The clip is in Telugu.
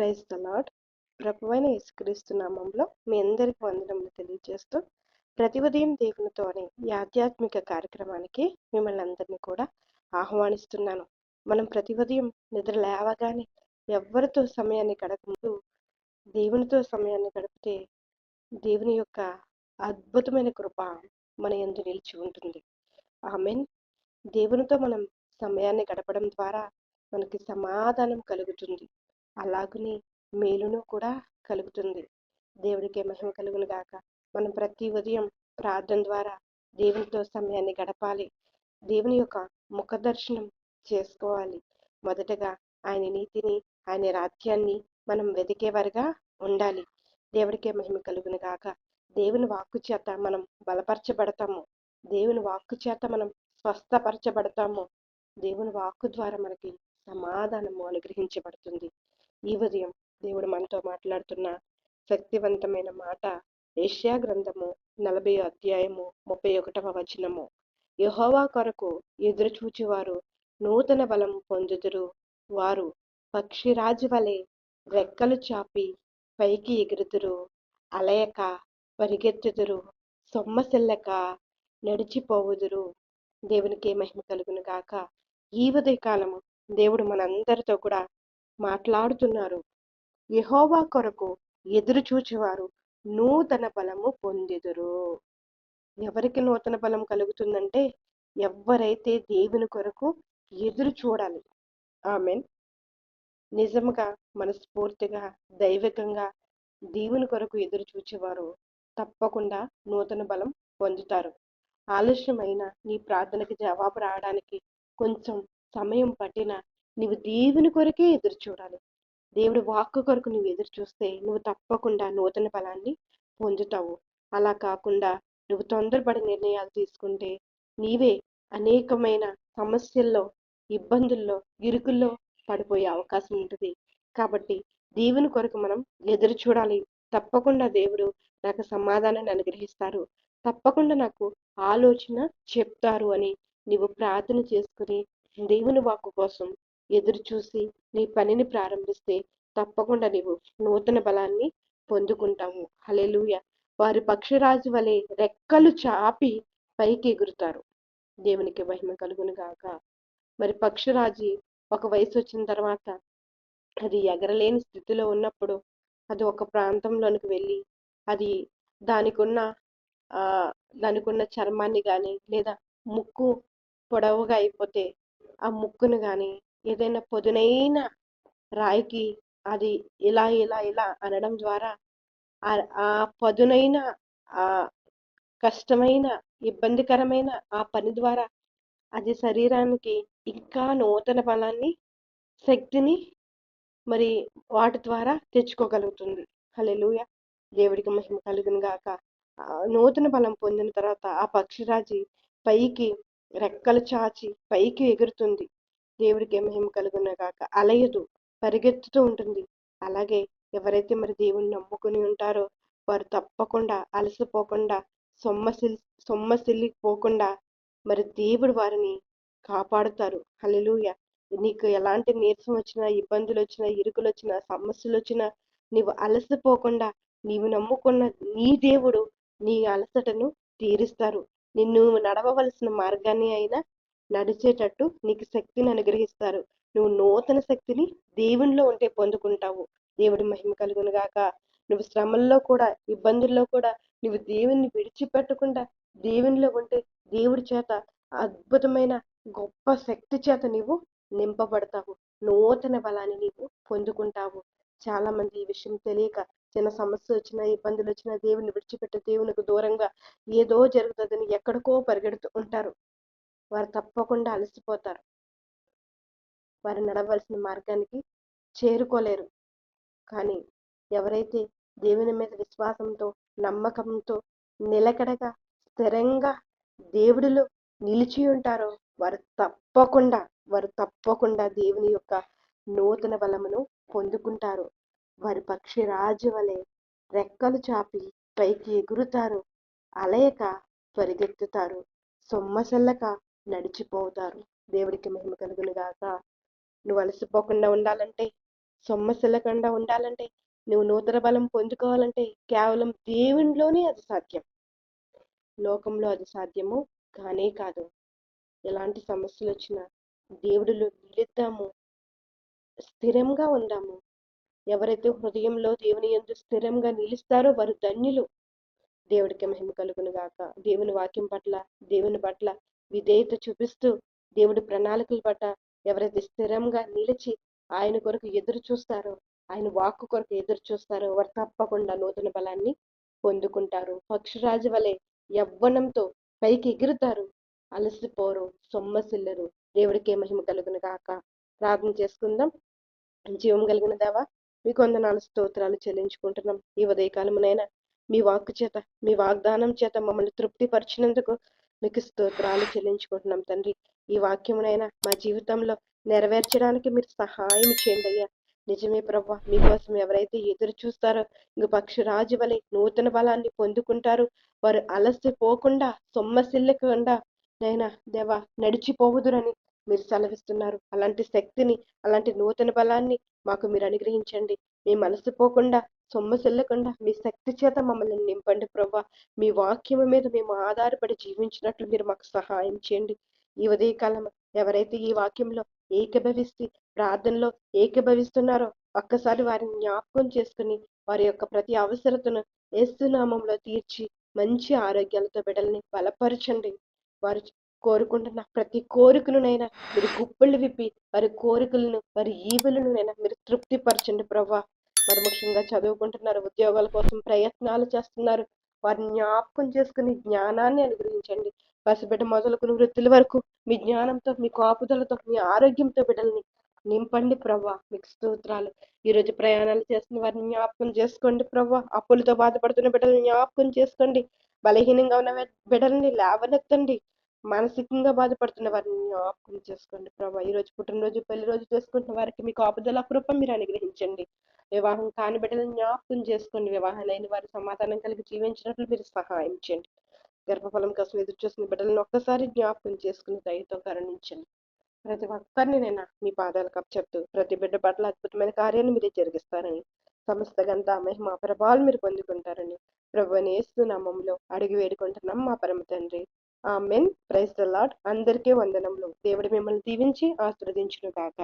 ప్రైజ్ ద లాడ్ ప్రభువైన యేసుక్రీస్తు నామంలో మీ అందరికీ వందనములు తెలియజేస్తూ ప్రతి ఉదయం దేవునితో అనే ఈ ఆధ్యాత్మిక కార్యక్రమానికి మిమ్మల్ని అందరినీ కూడా ఆహ్వానిస్తున్నాను. మనం ప్రతి ఉదయం నిద్ర లేవగానే ఎవరితో సమయాన్ని గడపముందు దేవునితో సమయాన్ని గడిపితే దేవుని యొక్క అద్భుతమైన కృప మన ఎందు నిలిచి ఉంటుంది. ఆమెన్. దేవునితో మనం సమయాన్ని గడపడం ద్వారా మనకి సమాధానం కలుగుతుంది. అలాగనే మేలును కూడా కలుగుతుంది. దేవుడికి మహిమ కలుగును గాక. మనం ప్రతి ఉదయం ప్రార్థన ద్వారా దేవునితో సమయాన్ని గడపాలి. దేవుని యొక్క ముఖ దర్శనం చేసుకోవాలి. మొదటగా ఆయన నీతిని ఆయన రాజ్యాన్ని మనం వెతికేవారుగా ఉండాలి. దేవుడికే మహిమ కలుగును గాక. దేవుని వాక్కు చేత మనం బలపరచబడతాము. దేవుని వాక్కు చేత మనం స్వస్థపరచబడతాము. దేవుని వాక్కు ద్వారా మనకి సమాధానము అనుగ్రహించబడుతుంది. ఈ ఉదయం దేవుడు మనతో మాట్లాడుతున్న శక్తివంతమైన మాట ఏషియా గ్రంథము నలభై అధ్యాయము ముప్పై ఒకటవ వచనము. యహోవా కొరకు ఎదురుచూచివారు నూతన బలం పొందుదురు. వారు పక్షిరాజు వలె రెక్కలు చాపి పైకి ఎగురుదురు. అలయక పరిగెత్తుదురు. సొమ్మసిల్లక నడిచిపోవుదురు. దేవునికి మహిమ కలుగును గాక. ఈ ఉదయకాలము దేవుడు మనందరితో కూడా మాట్లాడుతున్నారు. యహోవా కొరకు ఎదురు చూచేవారు నూతన బలము పొందెదురు. ఎవరికి నూతన బలం కలుగుతుందంటే ఎవరైతే దేవుని కొరకు ఎదురు చూడాలి. ఆమె నిజంగా మనస్ఫూర్తిగా దైవికంగా దేవుని కొరకు ఎదురు చూచేవారు తప్పకుండా నూతన బలం పొందుతారు. ఆలస్యమైన నీ ప్రార్థనకి జవాబు రావడానికి కొంచెం సమయం పట్టిన నీవు దేవుని కొరకే ఎదురు చూడాలి. దేవుడి వాక్కు కొరకు నువ్వు ఎదురు చూస్తే నువ్వు తప్పకుండా నూతన బలాన్ని పొందుతావు. అలా కాకుండా నువ్వు తొందరపడి నిర్ణయాలు తీసుకుంటే నీవే అనేకమైన సమస్యల్లో ఇబ్బందుల్లో ఇరుకుల్లో పడిపోయే అవకాశం ఉంటుంది. కాబట్టి దేవుని కొరకు మనం ఎదురు చూడాలి. తప్పకుండా దేవుడు నాకు సమాధానాన్ని అనుగ్రహిస్తారు. తప్పకుండా నాకు ఆలోచన చెప్తారు అని నీవు ప్రార్థన చేసుకుని దేవుని వాక్కు కోసం ఎదురు చూసి నీ పనిని ప్రారంభిస్తే తప్పకుండా నీవు నూతన బలాన్ని పొందుకుంటావు. హలెలుయ వారి పక్షిరాజు వలె రెక్కలు చాపి పైకి ఎగురుతారు. దేవునికి మహిమ కలుగును గాక. మరి పక్షిరాజు ఒక వయసు వచ్చిన తర్వాత అది ఎగరలేని స్థితిలో ఉన్నప్పుడు అది ఒక ప్రాంతంలోనికి వెళ్ళి అది దానికున్న దానికున్న చర్మాన్ని కానీ లేదా ముక్కు పొడవుగా అయిపోతే ఆ ముక్కును కానీ ఏదైనా పొదునైన రాయికి అది ఇలా ఇలా ఇలా అనడం ద్వారా ఆ పదునైన ఆ కష్టమైన ఇబ్బందికరమైన ఆ పని ద్వారా అది శరీరానికి ఇంకా నూతన బలాన్ని శక్తిని మరి వాటి ద్వారా తెచ్చుకోగలుగుతుంది. హలెలుయ దేవుడికి మహిమ కలుగును గాక. నూతన బలం పొందిన తర్వాత ఆ పక్షిరాజి పైకి రెక్కలు చాచి పైకి ఎగురుతుంది. దేవుడికి మహిమ కలుగున గాక అలయదు పరిగెత్తుతూ ఉంటుంది. అలాగే ఎవరైతే మరి దేవుణ్ణి నమ్ముకుని ఉంటారో వారు తప్పకుండా అలసిపోకుండా సొమ్మసిల్ సొమ్మసిల్లిపోకుండా మరి దేవుడు వారిని కాపాడుతారు. హలలుయ నీకు ఎలాంటి నీరసం వచ్చినా ఇబ్బందులు వచ్చినా ఇరుకులు వచ్చినా సమస్యలు వచ్చినా నీవు అలసిపోకుండా నీవు నమ్ముకున్న నీ దేవుడు నీ అలసటను తీరుస్తారు. నిన్ను నడవవలసిన మార్గాన్ని అయినా నడిచేటట్టు నీకు శక్తిని అనుగ్రహిస్తారు. నువ్వు నూతన శక్తిని దేవునిలో ఉంటే పొందుకుంటావు. దేవుడి మహిమ కలుగును గాక. నువ్వు శ్రమల్లో కూడా ఇబ్బందుల్లో కూడా నువ్వు దేవుని విడిచిపెట్టకుండా దేవునిలో ఉంటే దేవుడి చేత అద్భుతమైన గొప్ప శక్తి చేత నీవు నింపబడతావు. నూతన బలాన్ని నీవు పొందుకుంటావు. చాలా మంది ఈ విషయం తెలియక చిన్న సమస్య వచ్చినా ఇబ్బందులు వచ్చినా దేవుని విడిచిపెట్టి దేవునికి దూరంగా ఏదో జరుగుతుందని ఎక్కడికో పరిగెడుతూ ఉంటారు. వారు తప్పకుండా అలసిపోతారు. వారు నడవలసిన మార్గానికి చేరుకోలేరు. కానీ ఎవరైతే దేవుని మీద విశ్వాసంతో నమ్మకంతో నిలకడగా స్థిరంగా దేవుడిలో నిలిచి ఉంటారో వారు తప్పకుండా వారు తప్పకుండా దేవుని యొక్క నూతన బలమును పొందుకుంటారు. వారి పక్షి రాజు వలె రెక్కలు చాపి పైకి ఎగురుతారు. అలయక పరిగెత్తుతారు. సొమ్మసెల్లక నడిచిపోతారు. దేవుడికి మహిమ కలుగును గాక. నువ్వు అలసిపోకుండా ఉండాలంటే సొమ్మసిల్లకుండా ఉండాలంటే నువ్వు నూతన బలం పొందుకోవాలంటే కేవలం దేవునిలోనే అది సాధ్యం. లోకంలో అది సాధ్యము కానే కాదు. ఎలాంటి సమస్యలు వచ్చినా దేవుడిలో నిలుద్దాము. స్థిరంగా ఉందాము. ఎవరైతే హృదయంలో దేవుని ఎందు స్థిరంగా నిలుస్తారో వారు ధన్యులు. దేవుడికి మహిమ కలుగును గాక. దేవుని వాక్యం పట్ల దేవుని పట్ల విధేయత చూపిస్తూ దేవుడి ప్రణాళికల పట్ల ఎవరైతే స్థిరంగా నిలిచి ఆయన కొరకు ఎదురు చూస్తారో ఆయన వాక్కు కొరకు ఎదురు చూస్తారో వారు తప్పకుండా నూతన బలాన్ని పొందుకుంటారు. పక్షిరాజు వలె యవ్వనంతో పైకి ఎగురుతారు అలసిపోరు సొమ్మసిల్లరు. దేవుడికే మహిమ కలుగును కాక ప్రార్థన చేసుకుందాం. జీవం కలిగిన దేవా మీ కొందనాలు స్తోత్రాలు చెల్లించుకుంటున్నాం. ఈ ఉదయకాలమునైనా మీ వాక్కు చేత మీ వాగ్దానం చేత మమ్మల్ని తృప్తిపరిచినందుకు మీకు స్తోత్రాలు చెల్లించుకుంటున్నాం తండ్రి. ఈ వాక్యమునైనా మా జీవితంలో నెరవేర్చడానికి మీరు సహాయం చేయండి అయ్యా. నిజమే ప్రభా మీకోసం ఎవరైతే ఎదురు చూస్తారో ఇంక పక్షిరాజు వలె నూతన బలాన్ని పొందుకుంటారు. వారు అలసిపోకుండా సొమ్మసిల్లకుండా నైనా దేవా నడిచిపోవుదురని మీరు సెలవిస్తున్నారు. అలాంటి శక్తిని అలాంటి నూతన బలాన్ని మాకు మీరు అనుగ్రహించండి. మీ మనసు పోకుండా సొమ్ము చెల్లకుండా మీ శక్తి చేత మమ్మల్ని నింపండి ప్రభా మీ వాక్యము మీద మేము ఆధారపడి జీవించినట్లు మీరు మాకు సహాయం చేయండి. ఈ ఉదయకాలం ఎవరైతే ఈ వాక్యంలో ఏకభవిస్తే ప్రార్థనలో ఏకభవిస్తున్నారో ఒక్కసారి వారిని జ్ఞాపకం చేసుకుని వారి యొక్క ప్రతి అవసరతను ఏసునామంలో తీర్చి మంచి ఆరోగ్యాలతో బిడ్డల్ని బలపరచండి. వారు కోరుకుంటున్న. ప్రతి కోరికలునైనా మీరు గుప్పళ్ళు విప్పి వారి కోరికలను వారి ఈవులనునైనా మీరు తృప్తిపరచండి ప్రభా. మరి ముఖ్యంగా చదువుకుంటున్నారు ఉద్యోగాల కోసం ప్రయత్నాలు చేస్తున్నారు. వారిని జ్ఞాపకం చేసుకుని జ్ఞానాన్ని అనుగ్రహించండి. పసిబిడ్డ మొదలుకుని వృత్తుల వరకు మీ జ్ఞానంతో మీ కాపుదలతో మీ ఆరోగ్యంతో బిడ్డల్ని నింపండి ప్రభా. మీకు స్తోత్రాలు. ఈ రోజు ప్రయాణాలు చేస్తున్న వారిని జ్ఞాపకం చేసుకోండి ప్రభా. అప్పులతో బాధపడుతున్న బిడ్డల్ని జ్ఞాపకం చేసుకోండి. బలహీనంగా ఉన్న బిడ్డల్ని లేవనెత్తండి. మానసికంగా బాధపడుతున్న వారిని జ్ఞాపకం చేసుకోండి ప్రభా. ఈ రోజు పుట్టినరోజు పెళ్ళి రోజు చేసుకుంటున్న వారికి మీకు ఆపదల కృప మీరు అనుగ్రహించండి. వివాహం కాని బిడ్డలను జ్ఞాపకం చేసుకోండి. వివాహాలైన వారి సమాధానం కలిగి జీవించినట్లు మీరు సహాయం చేయండి. గర్భఫలం కోసం ఎదురు చూసిన బిడ్డలను ఒక్కసారి జ్ఞాపకం చేసుకుని దయతో కరుణించండి. ప్రతి ఒక్కరిని నేను మీ పాదాలకు అప్పచెప్తూ ప్రతి బిడ్డ పట్ల అద్భుతమైన కార్యాన్ని మీరే జరిగిస్తారని సమస్త గంత మహిమ ప్రభావాలు మీరు పొందుకుంటారని ప్రభు నేస్తు నామంలో అడిగి వేడుకుంటున్నాం మా పరమ తండ్రి. ఆ మెన్ ప్రైజ్ ద లాడ్ అందరికీ వందనములు. దేవుడు మిమ్మల్ని దీవించి ఆశీర్వదించును కాక